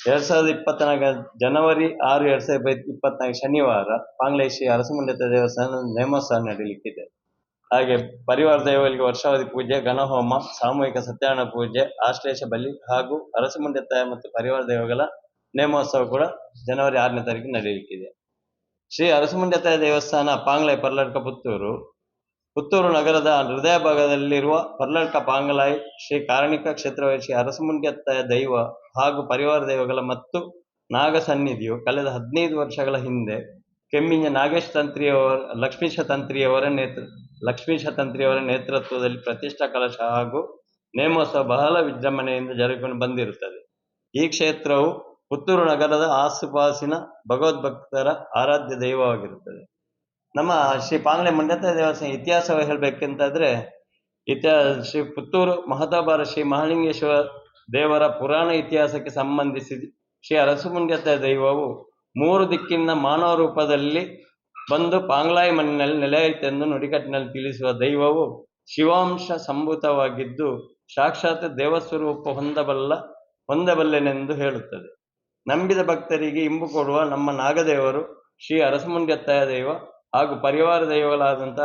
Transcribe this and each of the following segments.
ಎರಡ್ ಸಾವಿರದ ಇಪ್ಪತ್ನಾಲ್ಕ ಜನವರಿ ಆರು, ಎರಡ್ ಸಾವಿರದ ಇಪ್ಪತ್ನಾಲ್ಕು ಶನಿವಾರ ಪಾಂಗ್ಲೇಶಿ ಅರಸಮುಂಡತ ದೇವಸ್ಥಾನ ನೇಮೋತ್ಸವ ನಡೀಲಿಕ್ಕಿದೆ. ಹಾಗೆ ಪರಿವಾರ ದೇವಗಳಿಗೆ ವರ್ಷಾವಧಿ ಪೂಜೆ, ಘನಹೋಮ, ಸಾಮೂಹಿಕ ಸತ್ಯನಾರಾಯಣ ಪೂಜೆ, ಆಶ್ಲೇಷ ಬಲಿ ಹಾಗೂ ಅರಸಮುಂಡತ ಮತ್ತು ಪರಿವಾರ ದೇವಗಳ ನೇಮೋತ್ಸವ ಕೂಡ ಜನವರಿ ಆರನೇ ತಾರೀಕು ನಡೆಯಲಿಕ್ಕಿದೆ ಶ್ರೀ ಅರಸಮುಂಡತ ದೇವಸ್ಥಾನ ಪಾಂಗ್ಲೆ ಪರ್ಲಡ್ಕ ಪುತ್ತೂರು ಪುತ್ತೂರು ನಗರದ ಹೃದಯ ಭಾಗದಲ್ಲಿರುವ ಪರ್ಲಟ್ಟ ಪಾಂಗಲಾಯಿ ಶ್ರೀ ಕಾರಣಿಕ ಕ್ಷೇತ್ರವೇ ಶ್ರೀ ಅರಸಮುಂಡ್ಯತ್ತ ದೈವ ಹಾಗೂ ಪರಿವಾರ ದೈವಗಳ ಮತ್ತು ನಾಗ ಸನ್ನಿಧಿಯು ಕಳೆದ ಹದಿನೈದು ವರ್ಷಗಳ ಹಿಂದೆ ಕೆಮ್ಮಿನ ನಾಗೇಶ್ ತಂತ್ರಿಯವರ ಲಕ್ಷ್ಮೀಶ ತಂತ್ರಿಯವರ ನೇತೃ ಲಕ್ಷ್ಮೀಶ ತಂತ್ರಿಯವರ ನೇತೃತ್ವದಲ್ಲಿ ಪ್ರತಿಷ್ಠಾ ಕಲಶ ಹಾಗೂ ನೇಮೋತ್ಸವ ಬಹಳ ವಿಜೃಂಭಣೆಯಿಂದ ಜರುಗಿಕೊಂಡು ಬಂದಿರುತ್ತದೆ. ಈ ಕ್ಷೇತ್ರವು ಪುತ್ತೂರು ನಗರದ ಆಸುಪಾಸಿನ ಭಗವದ್ಭಕ್ತರ ಆರಾಧ್ಯ ದೈವವಾಗಿರುತ್ತದೆ. ನಮ್ಮ ಶ್ರೀ ಪಾಂಗ್ಲೆ ಮಂಡತ ದೇವಸ್ಥಾನ ಇತಿಹಾಸವೇ ಹೇಳಬೇಕಂತಾದ್ರೆ ಇತಿಹಾಸ ಶ್ರೀ ಪುತ್ತೂರು ಮಹತಾಬಾರ ಶ್ರೀ ಮಹಾಲಿಂಗೇಶ್ವರ ದೇವರ ಪುರಾಣ ಇತಿಹಾಸಕ್ಕೆ ಸಂಬಂಧಿಸಿ ಶ್ರೀ ಅರಸುಮುಂಡ್ಯತ ದೈವವು ಮೂರು ದಿಕ್ಕಿನ ಮಾನವ ರೂಪದಲ್ಲಿ ಬಂದು ಪಾಂಗ್ಲಾಯಿ ಮಣ್ಣಿನಲ್ಲಿ ನೆಲೆಯಾಯಿತೆಂದು ನುಡಿಕಟ್ಟಿನಲ್ಲಿ ತಿಳಿಸುವ ದೈವವು ಶಿವಾಂಶ ಸಂಭೂತವಾಗಿದ್ದು ಸಾಕ್ಷಾತ್ ದೇವಸ್ವರೂಪ ಹೊಂದಬಲ್ಲ, ಹೊಂದಬಲ್ಲೆನೆಂದು ಹೇಳುತ್ತದೆ. ನಂಬಿದ ಭಕ್ತರಿಗೆ ಇಂಬು ಕೊಡುವ ನಮ್ಮ ನಾಗದೇವರು ಶ್ರೀ ಅರಸುಮುಂಡ್ಯತ್ತಾಯ ದೈವ ಹಾಗೂ ಪರಿವಾರ ದೈವಗಳಾದಂಥ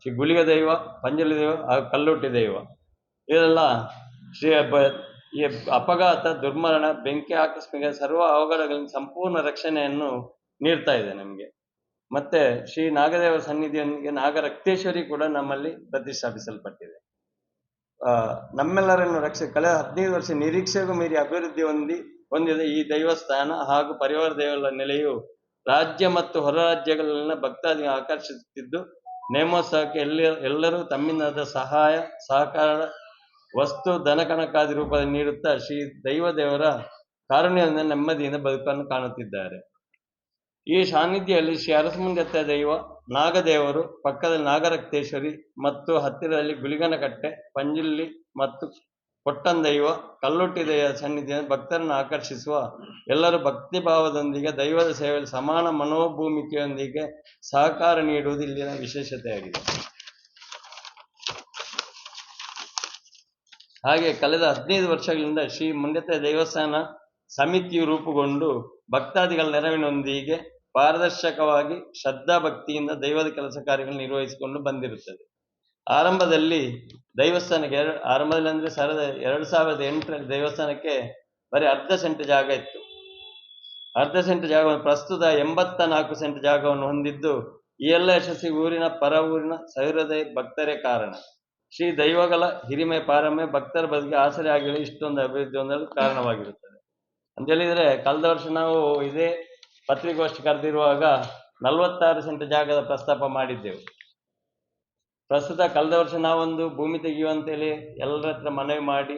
ಶ್ರೀ ಗುಳಿಗ ದೈವ, ಪಂಜಲಿ ದೈವ ಹಾಗೂ ಕಲ್ಲುಟ್ಟಿ ದೈವ. ಇದೆಲ್ಲ ಶ್ರೀ ಹಬ್ಬ ಈ ಅಪಘಾತ, ದುರ್ಮರಣ, ಬೆಂಕಿ ಆಕಸ್ಮಿಕ ಸರ್ವ ಅವಘಡಗಳಿಂದ ಸಂಪೂರ್ಣ ರಕ್ಷಣೆಯನ್ನು ನೀಡ್ತಾ ಇದೆ ನಮಗೆ. ಮತ್ತೆ ಶ್ರೀ ನಾಗದೇವರ ಸನ್ನಿಧಿಯೊಂದಿಗೆ ನಾಗರಕ್ತೇಶ್ವರಿ ಕೂಡ ನಮ್ಮಲ್ಲಿ ಪ್ರತಿಷ್ಠಾಪಿಸಲ್ಪಟ್ಟಿದೆ. ನಮ್ಮೆಲ್ಲರನ್ನು ರಕ್ಷ, ಕಳೆದ ಹದಿನೈದು ವರ್ಷ ನಿರೀಕ್ಷೆಗೂ ಮೀರಿ ಅಭಿವೃದ್ಧಿ ಹೊಂದಿ, ಹೊಂದಿದ ಈ ದೈವಸ್ಥಾನ ಹಾಗೂ ಪರಿವಾರ ದೇವರ ನೆಲೆಯು ರಾಜ್ಯ ಮತ್ತು ಹೊರ ರಾಜ್ಯಗಳಲ್ಲಿನ ಭಕ್ತಾದಿಗಳು ಆಕರ್ಷಿಸುತ್ತಿದ್ದು, ನೇಮೋತ್ಸವಕ್ಕೆ ಎಲ್ಲ, ಎಲ್ಲರೂ ತಮ್ಮಿಂದಾದ ಸಹಾಯ, ಸಹಕಾರ, ವಸ್ತು ಧನಕನಕಾದಿ ರೂಪದಲ್ಲಿ ನೀಡುತ್ತಾ ಶ್ರೀ ದೈವ ದೇವರ ಕಾರುಣ್ಯದಿಂದ ನೆಮ್ಮದಿಯಿಂದ ಬದುಕನ್ನು ಕಾಣುತ್ತಿದ್ದಾರೆ. ಈ ಸಾನ್ನಿಧ್ಯದಲ್ಲಿ ಶ್ರೀ ಅರಸಮುಂದತ್ತ ದೈವ, ನಾಗದೇವರು, ಪಕ್ಕದಲ್ಲಿ ನಾಗರಕ್ತೇಶ್ವರಿ ಮತ್ತು ಹತ್ತಿರದಲ್ಲಿ ಗುಳಿಗನಕಟ್ಟೆ ಪಂಜಿಲ್ಲಿ ಮತ್ತು ಕೊಟ್ಟನ್ ದೈವ ಕಲ್ಲುಟ್ಟಿ ದೈವ ಸನ್ನಿಧಿಯನ್ನು ಭಕ್ತರನ್ನು ಆಕರ್ಷಿಸುವ. ಎಲ್ಲರೂ ಭಕ್ತಿ ಭಾವದೊಂದಿಗೆ ದೈವದ ಸೇವೆಯಲ್ಲಿ ಸಮಾನ ಮನೋಭೂಮಿಕೆಯೊಂದಿಗೆ ಸಹಕಾರ ನೀಡುವುದು ಇಲ್ಲಿನ ವಿಶೇಷತೆಯಾಗಿದೆ. ಹಾಗೆ ಕಳೆದ ಹದಿನೈದು ವರ್ಷಗಳಿಂದ ಶ್ರೀ ಮುಂಡತೆ ದೇವಸ್ಥಾನ ಸಮಿತಿಯು ರೂಪುಗೊಂಡು ಭಕ್ತಾದಿಗಳ ನೆರವಿನೊಂದಿಗೆ ಪಾರದರ್ಶಕವಾಗಿ ಶ್ರದ್ಧಾ ಭಕ್ತಿಯಿಂದ ದೈವದ ಕೆಲಸ ಕಾರ್ಯಗಳನ್ನು ನಿರ್ವಹಿಸಿಕೊಂಡು ಬಂದಿರುತ್ತದೆ. ಆರಂಭದಲ್ಲಿ ದೇವಸ್ಥಾನಕ್ಕೆ ಎರಡು, ಆರಂಭದಲ್ಲಿ ಅಂದ್ರೆ ಸಾವಿರದ, ಎರಡು ಸಾವಿರದ ಎಂಟರಲ್ಲಿ ದೇವಸ್ಥಾನಕ್ಕೆ ಬರೀ ಅರ್ಧ ಸೆಂಟ್ ಜಾಗ ಇತ್ತು. ಅರ್ಧ ಸೆಂಟ್ ಜಾಗವನ್ನು, ಪ್ರಸ್ತುತ ಎಂಬತ್ತ ನಾಲ್ಕು ಸೆಂಟ್ ಜಾಗವನ್ನು ಹೊಂದಿದ್ದು ಈ ಎಲ್ಲ ಯಶಸ್ಸಿ ಊರಿನ ಪರ ಊರಿನ ಸಹೃದಯ, ಭಕ್ತರೇ ಕಾರಣ. ಶ್ರೀ ದೈವಗಳ ಹಿರಿಮೆ ಪಾರಮೆ, ಭಕ್ತರ ಬದುಕಿಗೆ ಆಸರೆ ಆಗಿರೋ ಇಷ್ಟೊಂದು ಅಭಿವೃದ್ಧಿ ಹೊಂದಲು ಕಾರಣವಾಗಿರುತ್ತದೆ. ಅಂತ ಹೇಳಿದ್ರೆ ಕಳೆದ ವರ್ಷ ನಾವು ಇದೇ ಪತ್ರಿಕೋಷ್ಠಿ ಕರೆದಿರುವಾಗ ನಲವತ್ತಾರು ಸೆಂಟ್ ಜಾಗದ ಪ್ರಸ್ತಾಪ ಮಾಡಿದ್ದೆವು. ಪ್ರಸ್ತುತ ಕಳೆದ ವರ್ಷ ನಾವೊಂದು ಭೂಮಿ ತೆಗೆಯುವಂತೇಳಿ ಎಲ್ಲರ ಹತ್ರ ಮನವಿ ಮಾಡಿ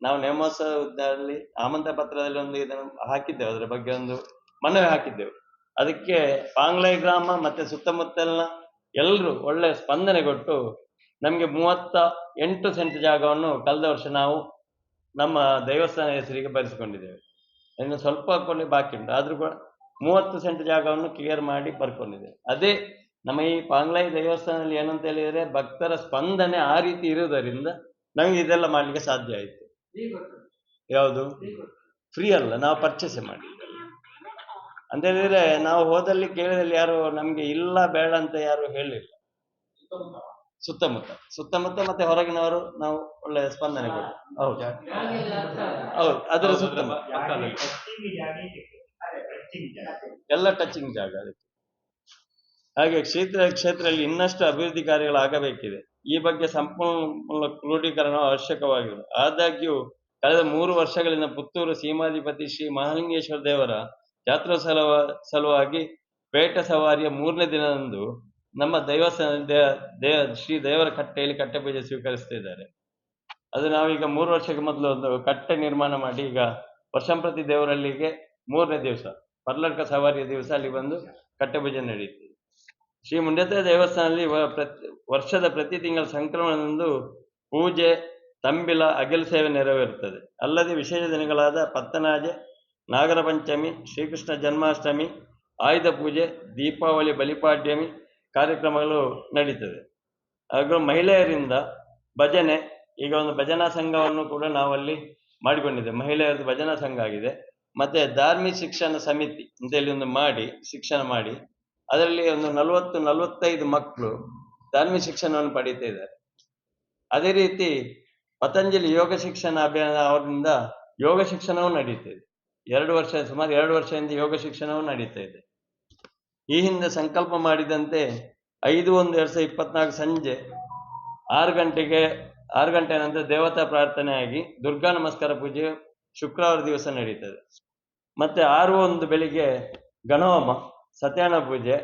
ನಾವು ನೇಮೋತ್ಸವದಲ್ಲಿ ಆಮಂತ್ರ ಪತ್ರದಲ್ಲಿ ಒಂದು ಇದನ್ನು ಹಾಕಿದ್ದೇವೆ, ಅದರ ಬಗ್ಗೆ ಒಂದು ಮನವಿ ಹಾಕಿದ್ದೆವು. ಅದಕ್ಕೆ ಪಾಂಗ್ಲೈ ಗ್ರಾಮ ಮತ್ತೆ ಸುತ್ತಮುತ್ತಲಿನ ಎಲ್ಲರೂ ಒಳ್ಳೆ ಸ್ಪಂದನೆ ಕೊಟ್ಟು ನಮಗೆ ಮೂವತ್ತ ಎಂಟು ಸೆಂಟ್ ಜಾಗವನ್ನು ಕಳೆದ ವರ್ಷ ನಾವು ನಮ್ಮ ದೇವಸ್ಥಾನ ಹೆಸರಿಗೆ ಬರೆಸಿಕೊಂಡಿದ್ದೇವೆ. ಇನ್ನು ಸ್ವಲ್ಪ ಕೊನೆ ಬಾಕಿ ಉಂಟು, ಆದರೂ ಕೂಡ ಮೂವತ್ತು ಸೆಂಟ್ ಜಾಗವನ್ನು ಕ್ಲಿಯರ್ ಮಾಡಿ ಬರ್ಕೊಂಡಿದ್ದೇವೆ. ಅದೇ ನಮ್ಮ ಈ ಪಾಂಗ್ಲೈ ದೇವಸ್ಥಾನದಲ್ಲಿ ಏನಂತ ಹೇಳಿದ್ರೆ ಭಕ್ತರ ಸ್ಪಂದನೆ ಆ ರೀತಿ ಇರುವುದರಿಂದ ನಮಗೆ ಇದೆಲ್ಲ ಮಾಡಲಿಕ್ಕೆ ಸಾಧ್ಯ ಆಯಿತು. ಯಾವುದು? ಫ್ರೀ ಅಲ್ಲ ನಾವು ಪರ್ಚೇಸ್ ಮಾಡಿ ಅಂತ ಹೇಳಿದ್ರೆ ನಾವು ಹೋದಲ್ಲಿ ಕೇಳಿದಲ್ಲಿ ಯಾರು ನಮಗೆ ಇಲ್ಲ ಬೇಡ ಅಂತ ಯಾರು ಹೇಳಿಲ್ಲ. ಸುತ್ತಮುತ್ತ. ಸುತ್ತಮುತ್ತ. ಮತ್ತೆ ಹೊರಗಿನವರು ನಾವು ಒಳ್ಳೆ ಸ್ಪಂದನೆ ಕೊಡ ಹೌದು. ಹೌದು ಅದರ ಸುತ್ತಮುತ್ತ. ಎಲ್ಲ ಟಚಿಂಗ್ ಜಾಗ ಅದಕ್ಕೆ. ಹಾಗೆ ಕ್ಷೇತ್ರ ಕ್ಷೇತ್ರದಲ್ಲಿ ಇನ್ನಷ್ಟು ಅಭಿವೃದ್ಧಿ ಕಾರ್ಯಗಳು ಆಗಬೇಕಿದೆ. ಈ ಬಗ್ಗೆ ಸಂಪೂರ್ಣ ಕ್ರೋಢೀಕರಣ ಅವಶ್ಯಕವಾಗಿದೆ. ಆದಾಗ್ಯೂ, ಕಳೆದ ಮೂರು ವರ್ಷಗಳಿಂದ ಪುತ್ತೂರು ಸೀಮಾಧಿಪತಿ ಶ್ರೀ ಮಹಾಲಿಂಗೇಶ್ವರ ದೇವರ ಜಾತ್ರೋತ್ಸವ ಸಲುವಾಗಿ ಪೇಟ ಸವಾರಿಯ ಮೂರನೇ ದಿನದಂದು ನಮ್ಮ ದೈವ ಶ್ರೀ ದೇವರ ಕಟ್ಟೆಯಲ್ಲಿ ಕಟ್ಟೆ ಪೂಜೆ ಸ್ವೀಕರಿಸ್ತಿದ್ದಾರೆ ಅದು ನಾವೀಗ ಮೂರು ವರ್ಷಕ್ಕೆ ಮೊದಲು ಒಂದು ಕಟ್ಟೆ ನಿರ್ಮಾಣ ಮಾಡಿ, ಈಗ ವರ್ಷಂಪ್ರತಿ ದೇವರಲ್ಲಿಗೆ ಮೂರನೇ ದಿವಸ ಪರ್ಲಡ್ಕ ಸವಾರಿಯ ದಿವಸ ಅಲ್ಲಿ ಬಂದು ಕಟ್ಟೆ ಪೂಜೆ ನಡೆಯುತ್ತೆ. ಶ್ರೀ ಮುಂಡತ ದೇವಸ್ಥಾನದಲ್ಲಿ ಪ್ರತಿ, ವರ್ಷದ ಪ್ರತಿ ತಿಂಗಳ ಸಂಕ್ರಮಣದಂದು ಪೂಜೆ, ತಂಬಿಲ, ಅಗಿಲ್ ಸೇವೆ ನೆರವೇರುತ್ತದೆ. ಅಲ್ಲದೆ ವಿಶೇಷ ದಿನಗಳಾದ ಪತ್ತನಾಜೆ ನಾಗರ ಪಂಚಮಿ ಶ್ರೀಕೃಷ್ಣ ಜನ್ಮಾಷ್ಟಮಿ, ಆಯುಧ ಪೂಜೆ, ದೀಪಾವಳಿ, ಬಲಿಪಾಡ್ಯಮಿ ಕಾರ್ಯಕ್ರಮಗಳು ನಡೀತದೆ. ಹಾಗೂ ಮಹಿಳೆಯರಿಂದ ಭಜನೆ, ಈಗ ಒಂದು ಭಜನಾ ಸಂಘವನ್ನು ಕೂಡ ನಾವಲ್ಲಿ ಮಾಡಿಕೊಂಡಿದ್ದೆ ಮಹಿಳೆಯರದ್ದು ಭಜನಾ ಸಂಘ ಆಗಿದೆ. ಮತ್ತೆ ಧಾರ್ಮಿಕ ಶಿಕ್ಷಣ ಸಮಿತಿ ಅಂತೇಳಿ ಒಂದು ಮಾಡಿ, ಶಿಕ್ಷಣ ಮಾಡಿ. ಅದರಲ್ಲಿ ಒಂದು ನಲವತ್ತು, ನಲವತ್ತೈದು ಮಕ್ಕಳು ಧಾರ್ಮಿಕ ಶಿಕ್ಷಣವನ್ನು ಪಡೀತಾ ಇದ್ದಾರೆ. ಅದೇ ರೀತಿ ಪತಂಜಲಿ ಯೋಗ ಶಿಕ್ಷಣ ಅಭಿಯಾನ ಅವರಿಂದ ಯೋಗ ಶಿಕ್ಷಣವೂ ನಡೀತಾ ಇದೆ. ಎರಡು ವರ್ಷ, ಸುಮಾರು ಎರಡು ವರ್ಷದಿಂದ ಯೋಗ ಶಿಕ್ಷಣವೂ ನಡೀತಾ ಇದೆ. ಈ ಹಿಂದೆ ಸಂಕಲ್ಪ ಮಾಡಿದಂತೆ ಐದು, ಒಂದು ಎರಡ್ ಸಾವಿರದ ಇಪ್ಪತ್ನಾಲ್ಕು ಸಂಜೆ ಆರು ಗಂಟೆಗೆ, ಆರು ಗಂಟೆ ನಂತರ ದೇವತಾ ಪ್ರಾರ್ಥನೆ ಆಗಿ ದುರ್ಗಾ ನಮಸ್ಕಾರ ಪೂಜೆ ಶುಕ್ರವಾರ ದಿವಸ ನಡೀತದೆ ಮತ್ತೆ ಆರು ಒಂದು ಬೆಳಿಗ್ಗೆ ಗಣಹೋಮ ಸತ್ಯನಾರಾಯಣ ಪೂಜೆ,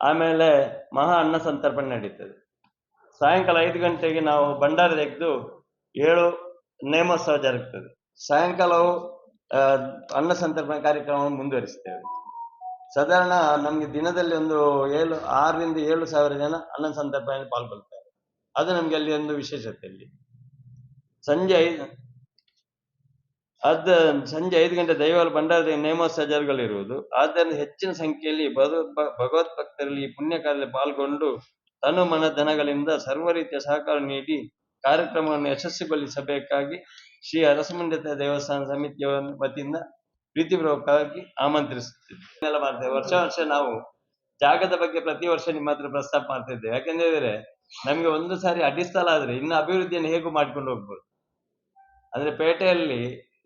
ಆಮೇಲೆ ಮಹಾ ಅನ್ನ ಸಂತರ್ಪಣೆ ನಡೀತದೆ. ಸಾಯಂಕಾಲ ಐದು ಗಂಟೆಗೆ ನಾವು ಭಂಡಾರ ತೆಗೆದು ಏಳು ನೇಮೋತ್ಸವ ಜರುಗ್ತದೆ. ಸಾಯಂಕಾಲವು ಅನ್ನ ಸಂತರ್ಪಣೆ ಕಾರ್ಯಕ್ರಮವನ್ನು ಮುಂದುವರಿಸ್ತೇವೆ. ಸಾಧಾರಣ ನಮಗೆ ದಿನದಲ್ಲಿ ಒಂದು ಏಳು, ಆರರಿಂದ ಏಳು ಸಾವಿರ ಜನ ಅನ್ನ ಸಂತರ್ಪಣೆಯಲ್ಲಿ ಪಾಲ್ಗೊಳ್ತಾರೆ. ಅದು ನಮಗೆ ಅಲ್ಲಿ ಒಂದು ವಿಶೇಷತೆ ಅಲ್ಲಿ ಸಂಜೆ ಅದ ಸಂಜೆ ಐದು ಗಂಟೆ ದೈವಾಲ ಭಂಡಾರದ ನೇಮೋತ್ಸವ ಜರುಗಲಿರುವುದು ಆದ್ದರಿಂದ ಹೆಚ್ಚಿನ ಸಂಖ್ಯೆಯಲ್ಲಿ ಭಗವತ್ ಭಕ್ತರಲ್ಲಿ ಈ ಪುಣ್ಯ ಕಾರ್ಯದಲ್ಲಿ ಪಾಲ್ಗೊಂಡು ತನು ಮನ ಸರ್ವ ರೀತಿಯ ಸಹಕಾರ ನೀಡಿ ಕಾರ್ಯಕ್ರಮವನ್ನು ಯಶಸ್ವಿಗೊಳಿಸಬೇಕಾಗಿ ಶ್ರೀ ಅರಸಮಂಡಿತ ದೇವಸ್ಥಾನ ಸಮಿತಿಯ ವತಿಯಿಂದ ಪ್ರೀತಿಪೂರ್ವಕವಾಗಿ ಆಮಂತ್ರಿಸುತ್ತೇವೆ ಮಾಡ್ತೇವೆ. ವರ್ಷ ವರ್ಷ ನಾವು ಜಾಗದ ಬಗ್ಗೆ ಪ್ರತಿ ವರ್ಷ ನಿಮ್ಮ ಹತ್ರ ಪ್ರಸ್ತಾಪ ಮಾಡ್ತಿದ್ದೇವೆ. ಯಾಕೆಂದ್ರೆ ನಮ್ಗೆ ಒಂದು ಸಾರಿ ಅಡಿಸ್ಥಳ ಆದ್ರೆ ಇನ್ನು ಅಭಿವೃದ್ಧಿಯನ್ನು ಹೇಗೂ ಮಾಡ್ಕೊಂಡು ಹೋಗ್ಬೋದು. ಅಂದ್ರೆ ಪೇಟೆಯಲ್ಲಿ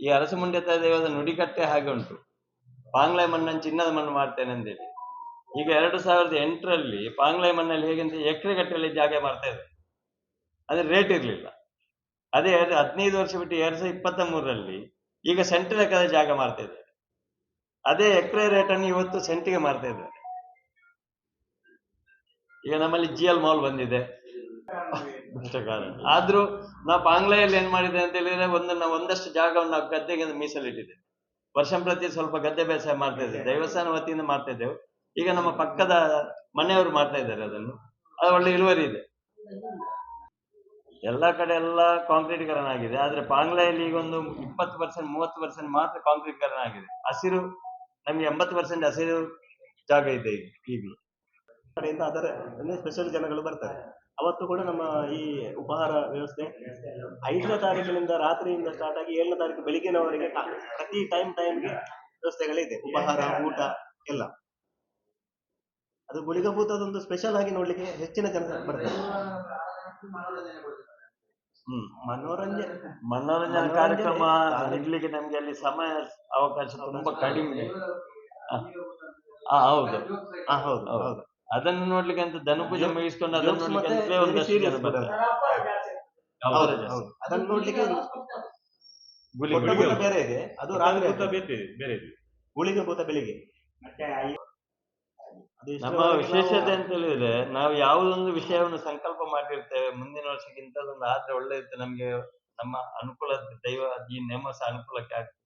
ಈ ಅರಸಮುಂಡತ ದೇವದ ನುಡಿಕಟ್ಟೆ ಹಾಗೆ ಉಂಟು. ಪಾಂಗ್ಲೆ ಮಣ್ಣನ್ನು ಚಿನ್ನದ ಮಣ್ಣು ಮಾಡ್ತೇನೆ ಅಂದೇಳಿ. ಈಗ ಎರಡು ಸಾವಿರದ ಎಂಟರಲ್ಲಿ ಪಾಂಗ್ಲೆ ಮಣ್ಣಲ್ಲಿ ಹೇಗೆಂತ ಎಕರೆ ಗಟ್ಟೆಯಲ್ಲಿ ಜಾಗ ಮಾಡ್ತಾ ಇದ್ದಾರೆ. ಅದ್ರ ರೇಟ್ ಇರಲಿಲ್ಲ. ಅದೇ ಹದಿನೈದು ವರ್ಷ ಬಿಟ್ಟು ಎರಡು ಸಾವಿರದ ಇಪ್ಪತ್ತ ಮೂರರಲ್ಲಿ ಈಗ ಸೆಂಟ್ ಲೆಕ್ಕದ ಜಾಗ ಮಾಡ್ತಾ ಇದ್ದಾರೆ. ಅದೇ ಎಕರೆ ರೇಟ್ ಅನ್ನು ಇವತ್ತು ಸೆಂಟಿಗೆ ಮಾಡ್ತಾ ಇದ್ದಾರೆ. ಈಗ ನಮ್ಮಲ್ಲಿ ಜಿ ಎಲ್ ಮಾಲ್ ಬಂದಿದೆ. ಆದ್ರೂ ನಾವು ಪಾಂಗ್ಲೆಯಲ್ಲಿ ಏನ್ ಮಾಡಿದೆ ಅಂತ ಹೇಳಿದ್ರೆ ಒಂದನ್ನ ಒಂದಷ್ಟು ಜಾಗವನ್ನು ನಾವು ಗದ್ದೆಗೆ ಮೀಸಲಿಟ್ಟಿದೆ ವರ್ಷಂ ಪ್ರತಿ ಸ್ವಲ್ಪ ಗದ್ದೆ ಬೇಸಾಯ ಮಾಡ್ತಾ ಇದ್ದೇವೆ. ದೇವಸ್ಥಾನ ವತಿಯಿಂದ ಮಾಡ್ತಾ ಇದ್ದೇವೆ. ಈಗ ನಮ್ಮ ಪಕ್ಕದ ಮನೆಯವರು ಮಾಡ್ತಾ ಇದ್ದಾರೆ ಅದನ್ನು. ಅದು ಒಳ್ಳೆ ಇಳುವರಿ ಇದೆ. ಎಲ್ಲ ಕಡೆ ಎಲ್ಲ ಕಾಂಕ್ರೀಟೀಕರಣ ಆಗಿದೆ. ಆದ್ರೆ ಪಾಂಗ್ಲೆಯಲ್ಲಿ ಈಗ ಒಂದು ಇಪ್ಪತ್ತು ಪರ್ಸೆಂಟ್, ಮೂವತ್ತು ಪರ್ಸೆಂಟ್ ಮಾತ್ರ ಕಾಂಕ್ರೀಟೀಕರಣ ಆಗಿದೆ. ಹಸಿರು, ನಮ್ಗೆ ಎಂಬತ್ತು ಪರ್ಸೆಂಟ್ ಹಸಿರು ಜಾಗ ಇದೆ ಈಗ. ಕಡೆಯಿಂದ ಅದರ ಸ್ಪೆಷಲ್ ಜನಗಳು ಬರ್ತಾರೆ. ಅವತ್ತು ಕೂಡ ನಮ್ಮ ಈ ಉಪಹಾರ ವ್ಯವಸ್ಥೆ ಐದನೇ ತಾರೀಕಿನಿಂದ ರಾತ್ರಿಯಿಂದ ಸ್ಟಾರ್ಟ್ ಆಗಿ ಏಳನೇ ತಾರೀಕು ಬೆಳಿಗ್ಗಿನವರೆಗೆ ಪ್ರತಿ ಟೈಮ್ ಟೈಮ್ಗೆ ವ್ಯವಸ್ಥೆಗಳಿದೆ ಉಪಹಾರ ಊಟ ಎಲ್ಲ. ಅದು ಗುಳಿಗಭೂತದೊಂದು ಸ್ಪೆಷಲ್ ಆಗಿ ನೋಡ್ಲಿಕ್ಕೆ ಹೆಚ್ಚಿನ ಜನ ಬರ್ತಾರೆ. ಹ್ಮ್. ಮನೋರಂಜನೆ ಕಾರ್ಯಕ್ರಮ ಕಾರ್ಯ- ಇಡ್ಲಿಕ್ಕೆ ನಮ್ಗೆ ಅಲ್ಲಿ ಸಮಯ ಅವಕಾಶ ತುಂಬಾ ಕಡಿಮೆ. ಇದೆ ಆ, ಹೌದು. ಹಾ ಹೌದು ಹೌದು. ಅದನ್ನು ನೋಡ್ಲಿಕ್ಕೆ ಅಂತ ಧನುಪೂಜೆ ಮುಗಿಸ್ಕೊಂಡು ಅದನ್ನು ನೋಡ್ಲಿಕ್ಕೆ ಮತ್ತೆ ಅಂತಲೇ very ಒಂದಷ್ಟು serious ಜನ ಬರ್ತಾರೆ ಹೌದು ಹೌದು, ಹೌದು. ಅದನ್ನು ನೋಡ್ಲಿಕ್ಕೆ ಗುಳಿ ಗುಳಿ ಭೂತ ಬೇರೆ ಇದೆ. ಅದು ರಾತ್ರಿ ಭೂತ. ಬೇರೆ ಇದೆ. ಗುಳಿಗೆ ಭೂತ ಬೆಳಿಗ್ಗೆ. ನಮ್ಮ ವಿಶೇಷತೆ ಅಂತ ಹೇಳಿದ್ರೆ ನಾವು ಯಾವುದೊಂದು ವಿಷಯವನ್ನು ಸಂಕಲ್ಪ ಮಾಡಿರ್ತೇವೆ ಮುಂದಿನ ವರ್ಷಕ್ಕೆ ಇಂಥದ್ದೊಂದು ಆದ್ರೆ ಒಳ್ಳೆ ಇರುತ್ತೆ ನಮ್ಗೆ ನಮ್ಮ ಅನುಕೂಲ ದೈವ ಈ ನೇಮಸ ಅನುಕೂಲಕ್ಕೆ ಆಗ್ತದೆ.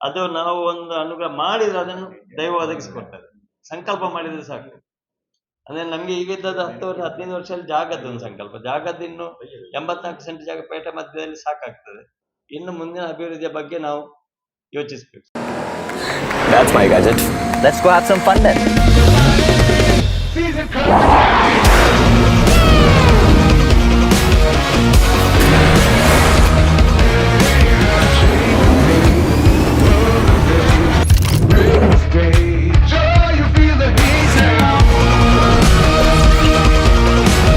ಅದು ನಾವು ಒಂದು ಅನುಗ್ರಹ ಮಾಡಿದ್ರೆ ಅದನ್ನು ದೈವ ಒದಗಿಸಿಕೊಡ್ತದೆ. ಸಂಕಲ್ಪ ಮಾಡಿದ್ರೆ ಸಾಕು. ಅಂದ್ರೆ ನಮ್ಗೆ ಈಗ ಇದ್ದ ಹತ್ತು ವರ್ಷ ಹದಿನೈದು ವರ್ಷದಲ್ಲಿ ಜಾಗದ್ದು ಒಂದು ಸಂಕಲ್ಪ ಜಾಗದ್ದು ಇನ್ನು ಎಂಬತ್ನಾಲ್ಕು ಸೆಂಟ್ ಜಾಗ ಪೇಟೆ ಮಧ್ಯದಲ್ಲಿ ಸಾಕಾಗ್ತದೆ ಇನ್ನು ಮುಂದಿನ ಅಭಿವೃದ್ಧಿಯ ಬಗ್ಗೆ ನಾವು ಯೋಚಿಸ್ಬೇಕು That's my gadget. Let's go have some fun then.